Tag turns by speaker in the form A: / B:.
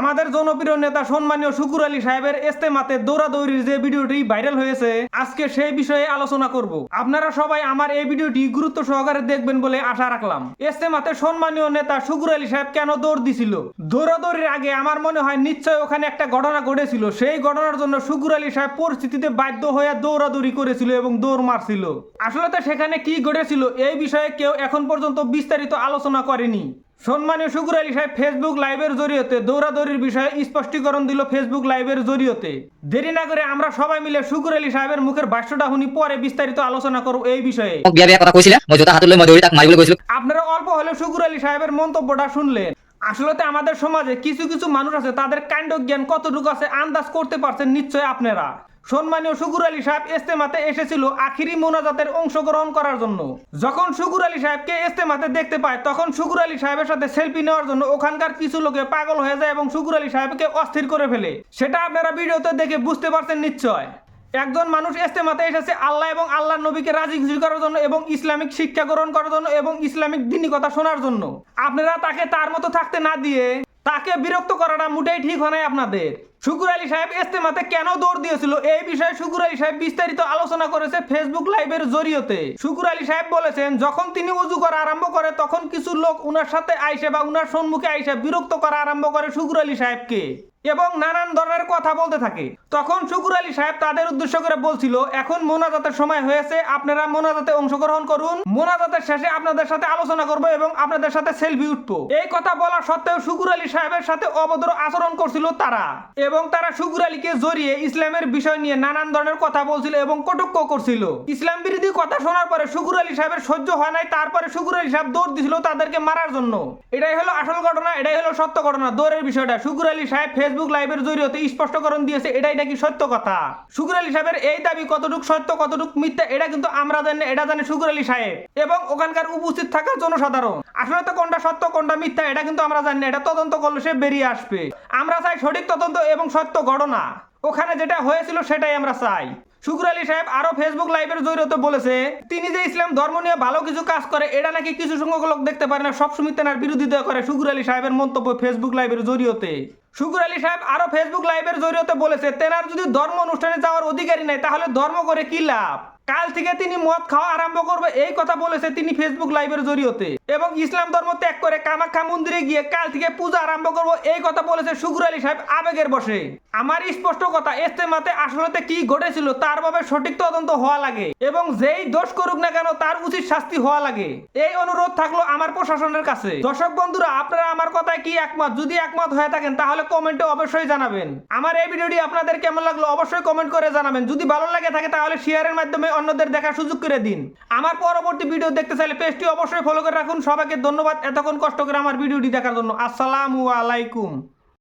A: আমাদের জনপ্রিয় নেতা সম্মানীয় শুকুর আলী সাহেবের ইস্তেমাতে দৌড়াদৌড়ির যে ভিডিওটি ভাইরাল হয়েছে, আজকে সেই বিষয়ে আলোচনা করব। আপনারা সবাই আমার এই ভিডিওটি গুরুত্ব সহকারে দেখবেন বলে আশা রাখলাম। ইস্তেমাতে সম্মানীয় নেতা শুকুর আলী সাহেব কেন দৌড় দিছিল? দৌড়াদৌড়ির আগে আমার মনে হয় নিশ্চয় ওখানে একটা ঘটনা ঘটেছিল। সেই ঘটনার জন্য শুকুর আলী সাহেব পরিস্থিতিতে বাধ্য হয়ে দৌড়াদৌড়ি করেছিল এবং দৌড় মারছিল। আসলে তো সেখানে কি ঘটেছিল, এই বিষয়ে কেউ এখন পর্যন্ত বিস্তারিত আলোচনা করেনি। সম্মানীয় শুকুর আলী সাহেব ফেসবুক লাইভের জরিয়তে দৌড়াদৌড়ির বিষয়ে স্পষ্টীকরণ দিল ফেসবুক লাইভের জরিয়তে। দেরি না করে আমরা সবাই মিলে শুকুর আলী সাহেবের মুখের ভাষ্যটা শুনি পরে বিস্তারিত আলোচনা করব এই বিষয়ে। আপনারা অল্প হলে শুকুর আলী সাহেবের মন্তব্যটা শুনলেন। আসলে আমাদের সমাজে কিছু কিছু মানুষ আছে তাদের কাণ্ড জ্ঞান কতটুকু আছে আন্দাজ করতে পারছেন নিশ্চয় আপনারা। সম্মানীয় শুকুর আলী সাহেব ইস্তেমাতে এসেছিল আখিরি মোনাজাতের অংশগ্রহণ করার জন্য। যখন শুকুর আলী সাহেবকে ইস্তেমাতে দেখতে পায়, তখন শুকুর আলী সাহেবের সাথে সেলফি নেওয়ার জন্য ওখানকার কিছু লোকে পাগল হয়ে যায় এবং শুকুর আলী সাহেবকে অস্থির করে ফেলে। সেটা আপনারা ভিডিওতে দেখে বুঝতে পারছেন নিশ্চয়। একজন মানুষ ইস্তেমাতে এসেছে আল্লাহ এবং আল্লাহ নবীকে রাজি খুশি করার জন্য এবং ইসলামিক শিক্ষা গ্রহণ করার জন্য এবং ইসলামিক দিনী কথা শোনার জন্য। আপনারা তাকে তার মতো থাকতে না দিয়ে তাকে বিরক্ত করাটা মোটেই ঠিক হয় আপনাদের। শুকুর আলী সাহেব ইস্তেমাতে কেন দৌড় দিয়েছিল? এই বিষয়ে শুকুর আলী সাহেব বিস্তারিত আলোচনা করেছে ফেসবুক লাইভের জরিয়তে। শুকুর আলী সাহেব বলেছেন, যখন তিনি উজু করা আরম্ভ করে, তখন কিছু লোক উনার সাথে আইসে বা উনার সম্মুখে আইসে বিরক্ত করা আরম্ভ করে শুকুর আলী সাহেবকে এবং নানান ধরনের কথা বলতে থাকে। তখন শুকুর আলী সাহেব তাদের উদ্দেশ্য করে বলছিল, এখন মোনাজাতের সময় হয়েছে, আপনারা মোনাজাতে অংশগ্রহণ করুন। মোনাজাতের শেষে আপনাদের সাথে আলোচনা করব এবং আপনাদের সাথে সেলফি উঠবো। এই কথা বলা সত্ত্বেও শুকুর আলী সাহেবের সাথে অভদ্র আচরণ করছিল তারা। এবং তারা শুকুর আলীকে জড়িয়ে ইসলামের বিষয় নিয়ে নানান ধরনের কথা বলছিল এবং কটুক্ষ করছিল। ইসলাম বিরোধী কথা শোনার পরে শুকুর আলী সাহেবের সহ্য হয় নাই, তারপরে শুকুর আলী সাহেব দৌড় দিছিল তাদেরকে মারার জন্য। এটাই হলো আসল ঘটনা, এটাই হলো সত্য ঘটনা, দৌড়ের বিষয়টা। শুকুর আলী সাহেব ফেসবুক লাইভের জরিয়তে স্পষ্টকরণ দিয়েছে, এটাই নাকি সত্য কথা। শুকুর আলী সাহেবের এই দাবি কতটুক সত্য, কতটুক মিথ্যা, এটা কিন্তু আমরা জানি, এটা জানে শুকুর আলী সাহেব। এবং ওখানকার উপস্থিত থাকা জনসাধারণ। আসলে তো কোনটা সত্য, কোনটা মিথ্যা, এটা কিন্তু আমরা জানি না, এটা তদন্ত করলে সে বেরিয়ে আসবে। আমরা চাই সঠিক তদন্ত এবং সত্য ঘটনা। ওখানে যেটা হয়েছিল সেটাই আমরা চাই। শুকুর আলী সাহেব আরও ফেসবুক লাইভের জরিয়তে বলেছে, তিনি যে ইসলাম ধর্ম নিয়ে ভালো কিছু কাজ করে, এটা নাকি কিছু সংখ্যক লোক দেখতে পারে না সবসময় তেনার বিরোধিতা করে। শুকুর আলী সাহেবের মন্তব্য ফেসবুক লাইভের জরিয়তে শুকুর আলী সাহেব আরও ফেসবুক লাইভের জরিয়তে বলেছে, তেনার যদি ধর্ম অনুষ্ঠানে যাওয়ার অধিকারী নাই, তাহলে ধর্ম করে কি লাভ? কাল থেকে তিনি মদ খাওয়া আরম্ভ করবে। এই কথা বলেছে তিনি ফেসবুক লাইভের জরিয়তে এবং ইসলাম ধর্ম ত্যাগ করে কামাখ্যা মন্দিরে গিয়ে কাল থেকে পূজা আরম্ভ করব, এই কথা বলেছে শুকুর আলী সাহেব আবেগের বসে আমার স্পষ্ট কথা ইস্তেমাতে আসলেতে কি ঘটেছিল তার ভাবে সঠিক তদন্ত হওয়া লাগে এবং যেই দোষ করুক না কেন তার উচিত শাস্তি হওয়া লাগে। এই অনুরোধ থাকল আমার প্রশাসনের কাছে। দর্শক বন্ধুরা, আপনারা আমার কথায় কি একমত? যদি একমত হয়ে থাকেন, তাহলে কমেন্টে অবশ্যই জানাবেন। আমার এই ভিডিওটি আপনাদের কেমন লাগল অবশ্যই কমেন্ট করে জানাবেন। যদি ভালো লাগে থাকে, তাহলে শেয়ারের মাধ্যমে অন্যদের দেখার সুযোগ করে দিন। আমার পরবর্তী ভিডিও দেখতে চাইলে পেজটি অবশ্যই ফলো করে রাখুন। সবাইকে ধন্যবাদ। এতক্ষণ কষ্ট করে আমার ভিডিওটি দেখার জন্য আসসালামু আলাইকুম।